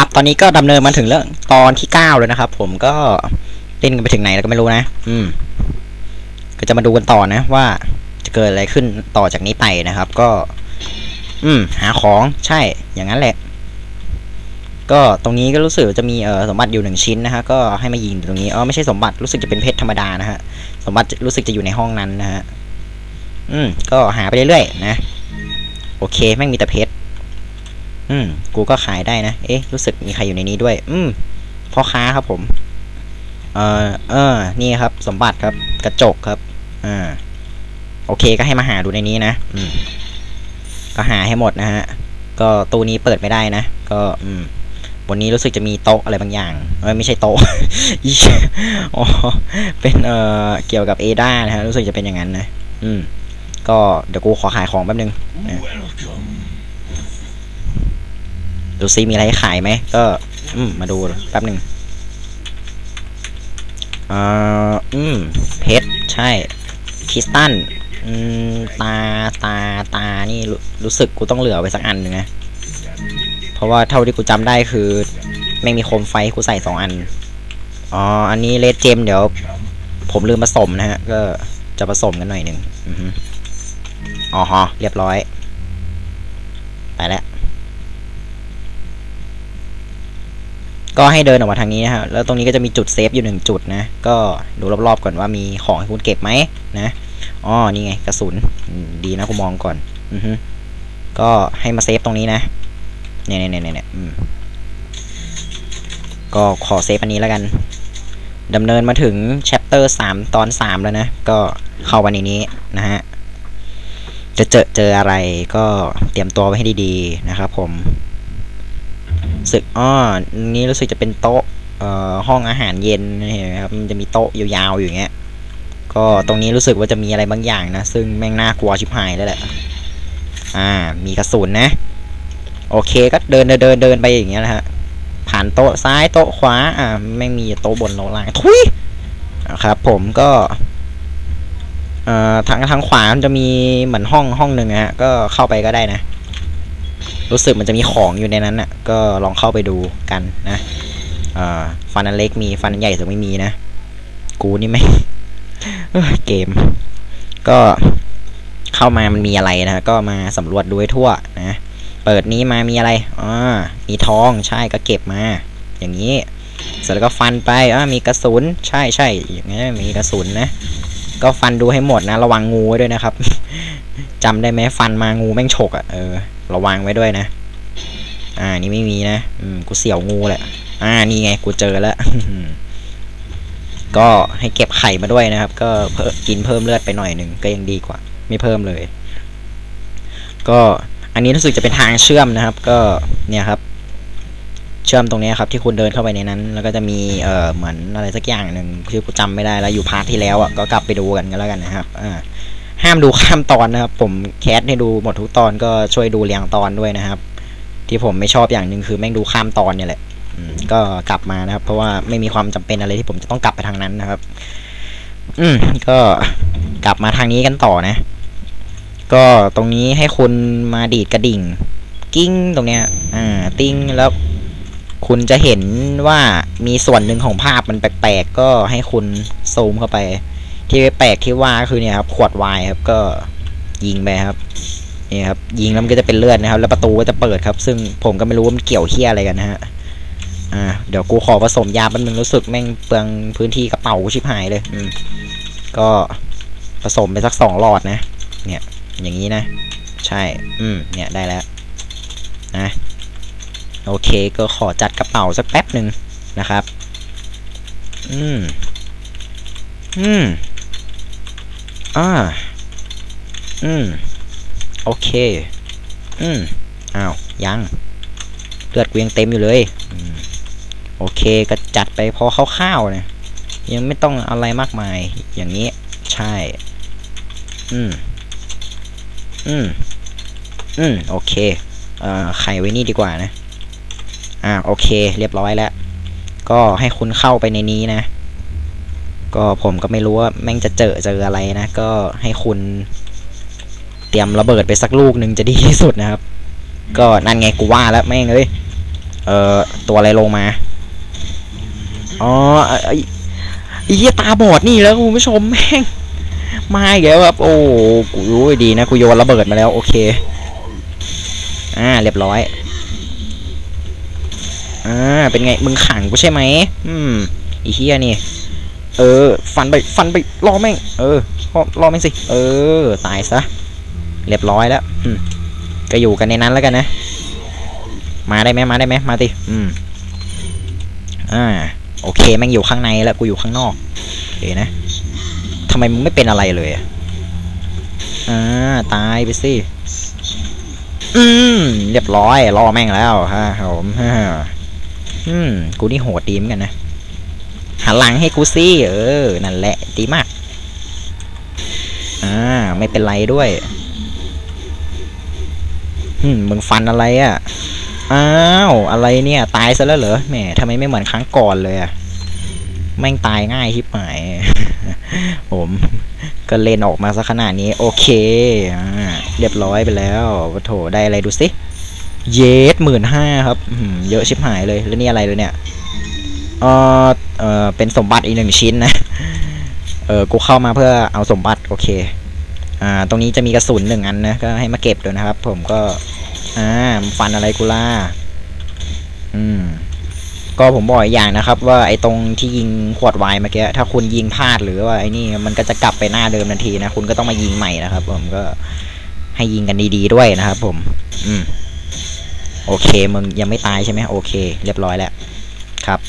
ครับ ตอนนี้ก็ดำเนินมาถึงเรื่องตอนที่เก้าแล้วนะครับ ผมก็เล่นกันไปถึงไหนแล้วก็ไม่รู้นะ อืม ก็จะมาดูกันต่อนะ ว่าจะเกิดอะไรขึ้นต่อจากนี้ไปนะครับ ก็ อืม หาของใช่ อย่างนั้นแหละ ก็ตรงนี้ก็รู้สึกจะมีเออสมบัติอยู่หนึ่งชิ้นนะฮะก็ให้มายิงตรงนี้อ๋อไม่ใช่สมบัติรู้สึกจะเป็นเพชรธรรมดานะฮะสมบัติรู้สึกจะอยู่ในห้องนั้นนะฮะอืม ก็หาไปเรื่อยๆนะ โอเคแม่งมีแต่เพชร อืม กูก็ขายได้นะ เอ๊ะ รู้สึกมีใครอยู่ในนี้ด้วย อืม พ่อค้าครับผม เออเออ นี่ครับ สมบัติครับ กระจกครับ อ่า โอเค ก็ให้มาหาดูในนี้นะ อืม ก็หาให้หมดนะฮะ ก็ตู้นี้เปิดไม่ได้นะ ก็ อืมบนนี้รู้สึกจะมีโต๊ะอะไรบางอย่างเออไม่ใช่โต๊ะอีอ๋อ เป็น เอ่อ เกี่ยวกับเอดานะฮะ รู้สึกจะเป็นอย่างนั้นนะ อืม ก็เดี๋ยวกูขอขายของแป๊บนึงนะ ดูซิมีอะไรขายไหมก็ อืมมาดูแป๊บหนึ่งอ่าอืมเพชรใช่คริสตัลอืมตาตาตานี่รู้รู้สึกกูต้องเหลือไว้สักอันหนึ่งนะ เพราะว่าเท่าที่กูจำได้คือไม่มีโคมไฟกูใส่สองอัน อ๋อ อันนี้เลดเจมเดี๋ยว ผมลืมผสมนะฮะ ก็จะผสมกันหน่อยหนึ่งอ๋อฮะเรียบร้อย ก็ให้เดินออกมาทางนี้นะฮะแล้วตรงนี้ก็จะมีจุดเซฟอยู่หนึ่งจุดนะ ก็ดูรอบๆก่อนว่ามีของให้คุณเก็บไหมนะอ๋อนี่ไงกระสุนดีนะกูมองก่อน อือฮึก็ให้มาเซฟตรงนี้นะเนี่ยเนี่ยเนี่ยเนี่ยอืมก็ขอเซฟอันนี้แล้วกันดำเนินมาถึง chapter 3ตอน3แล้วนะ ก็เข้าวันนี้นะฮะจะเจอเจออะไรก็เตรียมตัวไว้ให้ดีๆนะครับผม สึกอ้อนี้รู้สึกจะเป็นโต๊ะห้องอาหารเย็นเห็นไหมครับมันจะมีโต๊ะยาวๆอยู่เงี้ยก็ตรงนี้รู้สึกว่าจะมีอะไรบางอย่างนะซึ่งแม่งน่ากลัวชิบหายแล้วแหละอ่า มีกระสุนนะ โอเคก็เดินเดินเดินเดินไปอย่างเงี้ยนะฮะผ่านโต๊ะซ้ายโต๊ะขวา อ่าไม่มีโต๊ะบนโต๊ะล่างทุยครับ ผมก็เอ่อทางทางขวามันจะมีเหมือนห้องห้องหนึ่งนะฮะก็เข้าไปก็ได้นะ รู้สึกมันจะมีของอยู่ในนั้นอะ ก็ลองเข้าไปดูกันนะฟันอันเล็กมีฟันอันใหญ่ถึงไม่มีนะ กูนี่ไม่เกม ก็เข้ามามันมีอะไรนะ ก็มาสำรวจดูให้ทั่วนะ เปิดนี้มามีอะไรอ่ามีทองใช่ก็เก็บมา อย่างนี้ เสร็จแล้วก็ฟันไปอ่ามีกระสุน ใช่ใช่อย่างนี้มีกระสุนนะ ก็ฟันดูให้หมดนะ ระวังงูไว้ด้วยนะครับจำได้ไหมฟันมางูแม่งฉกอะ่ะเออ ระวังไว้ด้วยนะ อ่า นี่ไม่มีนะ อืม กูเสี่ยวงูแหละ อ่า นี่ไง กูเจอแล้ว ก็ให้เก็บไข่มาด้วยนะครับ ก็กินเพิ่มเลือดไปหน่อยหนึ่งก็ยังดีกว่า ไม่เพิ่มเลย ก็อันนี้รู้สึกจะเป็นทางเชื่อมนะครับ ก็เนี่ยครับ เชื่อมตรงนี้ครับ ที่คุณเดินเข้าไปในนั้น แล้วก็จะมีเอ่อเหมือนอะไรสักอย่างหนึ่งที่กูจำไม่ได้แล้วอยู่พาร์ทที่แล้วอะก็กลับไปดูกันกันแล้วกันนะครับ อ่า ห้ามดูข้ามตอนนะครับ ผมแคสให้ดูหมดทุกตอนก็ช่วยดูเรียงตอนด้วยนะครับ ที่ผมไม่ชอบอย่างหนึ่งคือแม่งดูข้ามตอนเนี่ยแหละก็กลับมานะครับ เพราะว่าไม่มีความจำเป็นอะไรที่ผมจะต้องกลับไปทางนั้นนะครับ อืมก็กลับมาทางนี้กันต่อนะ ก็ตรงนี้ให้คุณมาดีดกระดิ่ง กิ้งตรงเนี้ย อ่า ติ้งแล้วคุณจะเห็นว่ามีส่วนหนึ่งของภาพมันแปลกๆก็ให้คุณซูมเข้าไป ที่แปลกที่ว่าคือเนี่ยครับขวดไวน์ครับก็ยิงไปครับนี่ครับยิงแล้วมันก็จะเป็นเลือดนะครับ แล้วประตูก็จะเปิดครับ ซึ่งผมก็ไม่รู้ว่ามันเกี่ยวเฮียอะไรกันนะฮะอ่าเดี๋ยวกูขอผสมยาแป๊บนึงรู้สึกแม่งเปลืองพื้นที่กระเป๋าชิบหายเลย อืมก็ผสมไปสักสองหลอดนะ เนี่ย อย่างนี้นะ ใช่ อืม เนี่ยได้แล้ว นะ โอเค ก็ขอจัดกระเป๋าสักแป๊บหนึ่งนะครับ อืม อืม อ่า อืม โอเค อืม อ้าว ยัง เลือดกูยังเต็มอยู่เลยอโอเค ก็จัดไปพอคร่าวๆนะยังไม่ต้องอะไรมากมาย อย่างนี้ ใช่ อืม อืม อืม โอเค เอ่อ ไขไว้นี่ดีกว่านะ อ่า โอเค เรียบร้อยแล้ว ก็ให้คุณเข้าไปในนี้นะ ก็ผมก็ไม่รู้ว่าแม่งจะเจอเจออะไรนะ ก็ให้คุณ เตรียมระเบิดไปสักลูกหนึ่งจะดีที่สุดนะครับ ก็นั่นไงกูว่าแล้วแม่งเอ้ยเอ่อตัวอะไรลงมาอ๋อไอ้ไอ้ไอ้เหี้ยตาบอดนี่แล้วคุณผู้ชมแม่งมาอีกแล้วครับ โอ้กูรู้ดีนะกูโยนระเบิดมาแล้วโอเค อ่าเรียบร้อยอ่าเป็นไงมึงขังกูใช่ไหมอืมอีเฮียนี่ เออ ฟันไป ฟันไปรอแม่ง เออรอรอแม่งสิ เออ ตายซะ เรียบร้อยแล้วอืมก็อยู่กันในนั้นแล้วกันนะ มาได้ไหมมาได้ไหมมาติอืม อ่า โอเค แม่งอยู่ข้างในแล้ว กูอยู่ข้างนอกโอเคนะทำไมมึงไม่เป็นอะไรเลยอะอ่า ตายไปสิ อืม เรียบร้อยรอแม่งแล้วฮะผมฮ่าอืม กูนี่โหดดีเหมือนกันนะ หันหลังให้กูสิเออ นั่นแหละ ดีมาก อ่า ไม่เป็นไรด้วย อืม มึงฟันอะไรอะ่ะ อ้าว อะไรเนี่ย ตายซะแล้วเหรอ แหมทำไมไม่เหมือนครั้งก่อนเลยอะ่ะแม่งตายง่ายทิบหายผม ก็เล่นออกมาซะขนาดนี้ โอเค อ่า เรียบร้อยไปแล้วโถได้อะไรดูสิ เยสหมื่นห้าครับ เยอะชิบหายเลย แล้วนี่อะไรเลยเนี่ย เออเออเป็นสมบัติอีกหนึ่งชิ้นนะ เออกูเข้ามาเพื่อเอาสมบัติโอเค อ่า ตรงนี้จะมีกระสุนหนึ่งอันนะ ก็ให้มาเก็บด้วยนะครับ ผมก็ อ่า ฟันอะไรกูล่า อืม ก็ผมบอกอีกอย่างนะครับ ว่าไอ้ตรงที่ยิงขวดไวน์เมื่อกี้ ถ้าคุณยิงพลาดหรือว่าไอ้นี่มันก็จะกลับไปหน้าเดิมทันทีนะ คุณก็ต้องมายิงใหม่นะครับ ผมก็ให้ยิงกันดีๆด้วยนะครับ ผม อืม โอเค มึงยังไม่ตายใช่ไหมโอเค เรียบร้อยแล้ว ครับ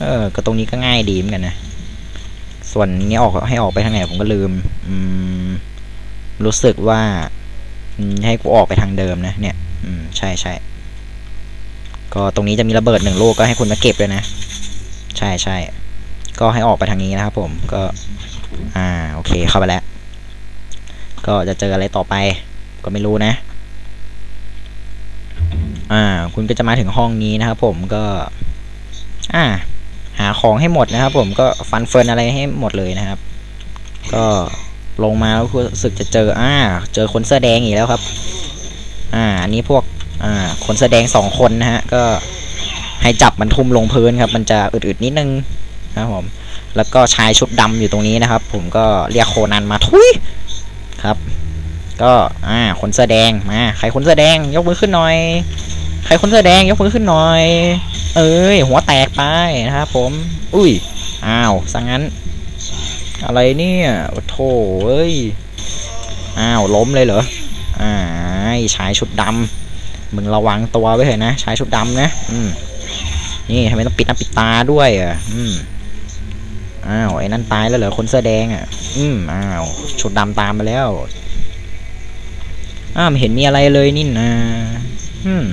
เออ ก็ตรงนี้ก็ง่ายดีเหมือนกันนะ ส่วนนี้ออกให้ออกไปทางไหนผมก็ลืม อืม รู้สึกว่าให้กูออกไปทางเดิมนะ เนี่ย อืม ใช่ใช่ ก็ตรงนี้จะมีระเบิดหนึ่งลูกก็ให้คุณมาเก็บด้วยนะ ใช่ใช่ ก็ให้ออกไปทางนี้นะครับผม ก็ อ่า โอเค เข้าไปแล้ว ก็จะเจออะไรต่อไป ก็ไม่รู้นะ อ่า คุณก็จะมาถึงห้องนี้นะครับผม ก็ อ่า หาของให้หมดนะครับ ผมก็ฟันเฟินอะไรให้หมดเลยนะครับ ก็ลงมาแล้วรู้สึกจะเจออ่าเจอคนเสื้อแดงอีกแล้วครับ อ่าอันนี้พวกอ่าคนเสื้อแดงสองคนนะฮะก็ให้จับมันทุ่มลงพื้นครับ มันจะอึดๆนิดนึงนะครับผมแล้วก็ชายชุดดำอยู่ตรงนี้นะครับ ผมก็เรียกโคนันมาทุยครับ ก็อ่าคนเสื้อแดงมาใครคนเสื้อแดงยกมือขึ้นหน่อย ใครคนเสื้อแดงยกมือขึ้นหน่อย เอ้ยหัวแตกไปนะครับผม อุ้ยอ้าวสังงั้น อะไรเนี่ยโธ่เอ้ยอ้าวล้มเลยเหรออ่าชายชุดดำมึงระวังตัวไว้เถอะนะชายชุดดำนะอืมนี่ทำไมต้องปิดหน้าปิดตาด้วยอะอืมอ้าวไอ้นั่นตายแล้วเหรอคนเสื้อแดงอะ อืมอ้าวชุดดำตามมาแล้วอ้าวไม่เห็นมีอะไรเลยนี่นะอืม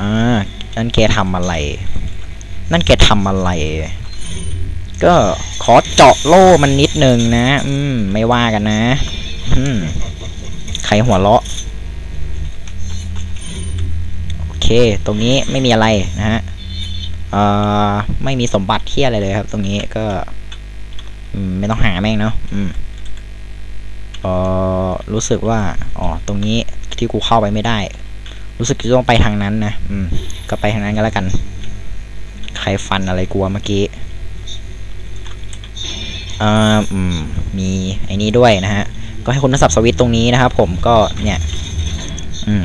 อ่า นั่นแกทำอะไร นั่นแกทำอะไร ก็ขอเจาะโล่มันนิดนึงนะ อืม ไม่ว่ากันนะ อืม ใครหัวเราะ โอเค ตรงนี้ไม่มีอะไรนะฮะ เอ่อ ไม่มีสมบัติเที่ยอะไรเลยครับ ตรงนี้ก็ อืม ไม่ต้องหาแม่งเนาะ อืมเอ่อ รู้สึกว่า อ๋อ ตรงนี้ที่กูเข้าไปไม่ได้ รู้สึกจะต้องไปทางนั้นนะอืม ก็ไปทางนั้นก็แล้วกัน ใครฟันอะไรกลัวเมื่อกี้อ่าอืม มีไอ้นี้ด้วยนะฮะ ก็ให้คุณมาสับสวิตตรงนี้นะครับผมก็เนี่ย อืม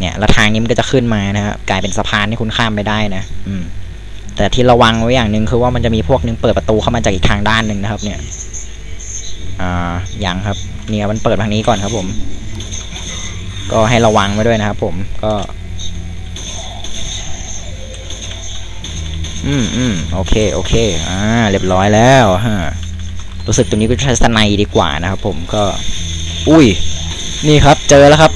เนี่ยแล้วทางนี้มันก็จะขึ้นมานะครับกลายเป็นสะพานที่คุณข้ามไปได้นะ อืม แต่ที่ระวังไว้อย่างหนึ่งคือว่ามันจะมีพวกนึงเปิดประตูเข้ามาจากอีกทางด้านหนึ่งนะครับ เนี่ย อ่ายังครับ เนี่ยมันเปิดทางนี้ก่อนครับผม ก็ให้ระวังไว้ด้วยนะครับผมก็ อืมอืมโอเคโอเคอ่าเรียบร้อยแล้วฮะรู้สึกตรงนี้ก็ใช้สไนดีกว่านะครับผมก็ อุ้ย นี่ครับ เจอแล้วครับ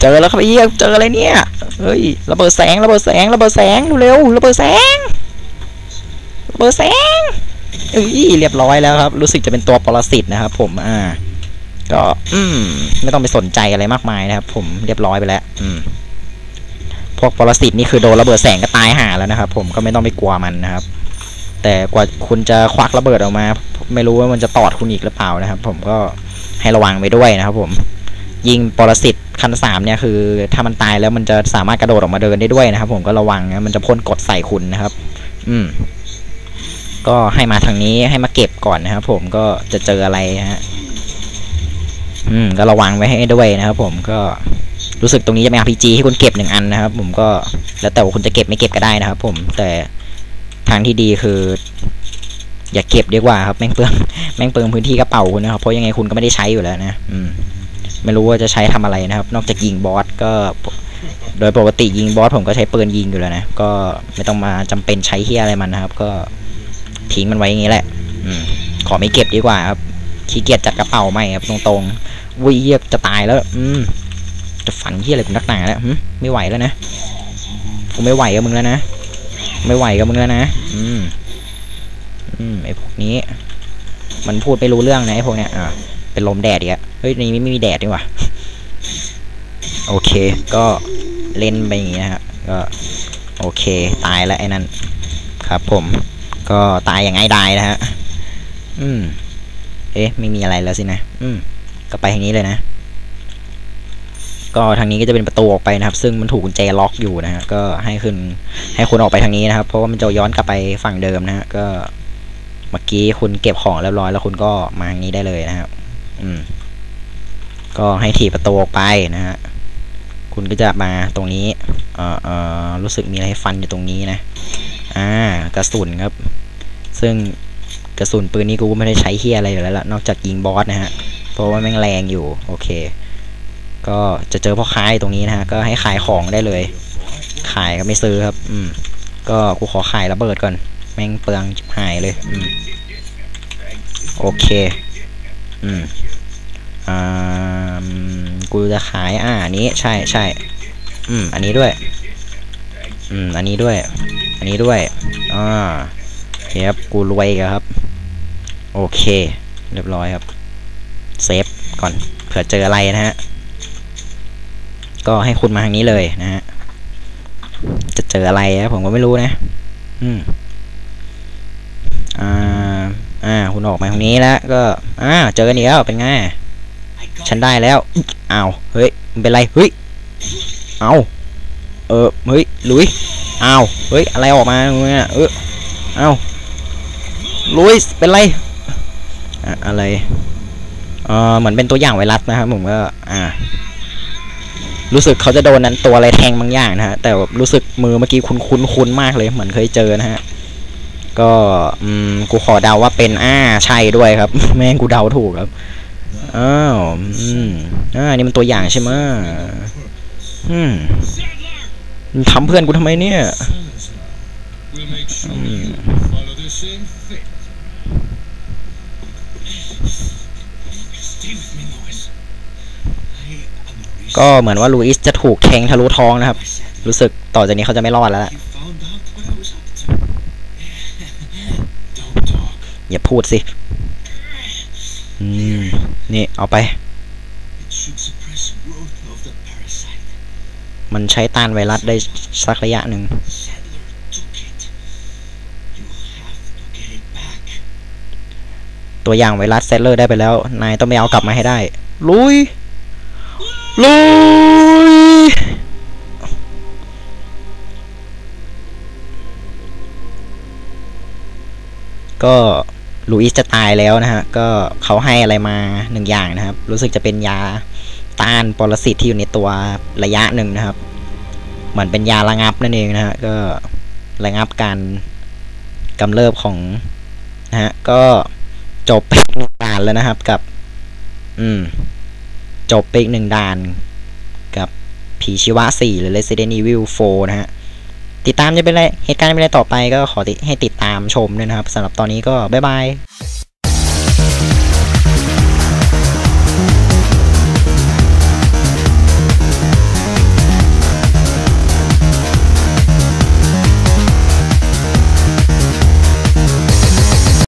เจอแล้วครับไอ้เหี้ยเจออะไรเนี่ยเฮ้ยระเบิดแสงระเบิดแสงระเบิดแสงเร็วระเบิดแสงระเบิดแสงเอ้ยเรียบร้อยแล้วครับ รู้สึกจะเป็นตัวปรสิตนะครับ ผมอ่า ก็ อืม ไม่ต้องไปสนใจอะไรมากมายนะครับ ผมเรียบร้อยไปแล้ว อืม พวกปรสิตนี่คือโดนระเบิดแสงก็ตายห่าแล้วนะครับ ผมก็ไม่ต้องไปกลัวมันนะครับ แต่กว่าคุณจะควักระเบิดออกมา ไม่รู้ว่ามันจะตอดคุณอีกหรือเปล่านะครับ ผมก็ให้ระวังไปด้วยนะครับ ผมยิงปรสิตคันสามเนี่ยคือถ้ามันตายแล้วมันจะสามารถกระโดดออกมาเดินได้ด้วยนะครับ ผมก็ระวังนะมันจะพ่นกดใส่คุณนะครับ อืม ก็ให้มาทางนี้ให้มาเก็บก่อนนะครับ ผมก็จะเจออะไรฮะ อืมก็ระวังไว้ให้ด้วยนะครับ ผมก็รู้สึกตรงนี้จะมี RPG ให้คุณเก็บหนึ่งอันนะครับ ผมก็แล้วแต่ว่าคุณจะเก็บไม่เก็บก็ได้นะครับ ผมแต่ทางที่ดีคือ อย่าเก็บดีกว่าครับแม่งเปลืองแม่งเปลืองพื้นที่กระเป๋าคุณนะครับ เพราะยังไงคุณก็ไม่ได้ใช้อยู่แล้วนะอืมไม่รู้ว่าจะใช้ทำอะไรนะครับ นอกจากยิงบอสก็ โดยปกติยิงบอสผมก็ใช้ปืนยิงอยู่แล้วนะก็ไม่ต้องมาจำเป็นใช้เฮียอะไรมันนะครับ ก็ทิ้งมันไว้อย่างนี้แหละ อืมขอไม่เก็บดีกว่าครับ ขี้เกียจจัดกระเป๋าใหม่ครับตรงๆวุ้ยเฮียจะตายแล้ว อืมจะฝันเฮียอะไรกูนักหนาแล้วหึไม่ไหวแล้วนะกูไม่ไหวกับมึงแล้วนะไม่ไหวกับมึงแล้วนะอืมอืมไอพวกนี้ มันพูดไม่รู้เรื่องนะไอพวกเนี้ยอ่าเป็นลมแดดอีกอะเฮ้ยนี่ไม่มีแดดดีกว่าโอเค ก็เล่นไปอย่างงี้นะฮะก็โอเค ตายแล้วไอ้นั่นครับ ผม ก็ตายอย่างง่ายดายนะฮะอืม เอ๊ะไม่มีอะไรแล้วสินะ อืมก็ไปทางนี้เลยนะ ก็ทางนี้ก็จะเป็นประตูออกไปนะครับ ซึ่งมันถูกกุญแจล็อกอยู่นะฮะก็ให้คุณให้คุณออกไปทางนี้นะครับ เพราะว่ามันจะย้อนกลับไปฝั่งเดิมนะฮะก็เมื่อกี้คุณเก็บของเรียบร้อยแล้วคุณก็มาทางนี้ได้เลยนะครับ อืม ก็ให้ถีบประตูออกไปนะฮะคุณก็จะมาตรงนี้ เอ่อเอ่อรู้สึกมีอะไรให้ฟันอยู่ตรงนี้นะ อ่ากระสุนครับ ซึ่ง กระสุนปืนนี้กูไม่ได้ใช้เฮียอะไรอยู่แล้วล่ะนอกจากยิงบอสนะฮะ เพราะว่าแม่งแรงอยู่โอเค ก็จะเจอพ่อค้าตรงนี้นะฮะก็ให้ขายของได้เลย ขายก็ไม่ซื้อครับ อืม ก็กูขอขายระเบิดก่อน แม่งเปลืองหายเลย อืมโอเค อืมอ่ากูจะขายอ่านี้ใช่ใช่อืม อันนี้ด้วย อืม อันนี้ด้วย อันนี้ด้วย อ่าเคครับ กูรวยกันครับ โอเค เรียบร้อยครับเซฟก่อนเผื่อเจออะไรนะฮะ ก็ให้คุณมาทางนี้เลยนะฮะ จะเจออะไรนะผมก็ไม่รู้นะ อืม อ่า อ่า คุณออกมาทางนี้แล้ว ก็ อ่า เจอกันอีกแล้ว เป็นไง ฉันได้แล้วอ้าวเฮ้ยมันเป็นไร เฮ้ย เอาเออ เฮ้ย ลุยอ้าวเฮ้ย อะไรออกมาเนี่ยเออเอาลุยเป็นไร อะอะไรเออเหมือนเป็นตัวอย่างไวรัสนะครับผมก็อ่า รู้สึกเขาจะโดนนั้นตัวอะไรแทงบางอย่างนะฮะแต่รู้สึกมือเมื่อกี้คุ้นคุ้นคุ้นมากเลย เหมือนเคยเจอนะฮะก็อืมกูขอเดาว่าเป็นอ่าใช่ด้วยครับ แม่งกูเดาถูกครับอ้าวอืมอ่านี่มันตัวอย่างใช่ไหมอืมทำเพื่อนกูทำไมเนี่ย We'll make ก็เหมือนว่าลูอิสจะถูกแทงทะลุท้องนะครับ รู้สึกต่อจากนี้เขาจะไม่รอดแล้วล่ะอย่าพูดสิ อืม นี่เอาไป มันใช้ต้านไวรัสได้สักระยะหนึ่ง ตัวอย่างไวรัสเซตเลอร์ได้ไปแล้ว นายต้องไปเอากลับมาให้ได้ ลุย ลุยก็ลูอิสจะตายแล้วนะฮะ ก็เขาให้อะไรมาหนึ่งอย่างนะครับ รู้สึกจะเป็นยาต้านปรสิตที่อยู่ในตัวระยะหนึ่งนะครับ เหมือนเป็นยาระงับนั่นเองนะฮะ ก็ระงับการกำเริบของนะฮะ ก็จบไปอีกานแล้วนะครับกับ อืม จบไปอีกหนึ่งด่านกับผีชีวะ 4 หรือ Resident Evil 4 นะฮะ ติดตามจะเป็นอะไร เหตุการณ์เป็นอะไรต่อไปก็ขอติให้ติดตามชมด้วยนะครับสำหรับตอนนี้ก็บ๊ายบาย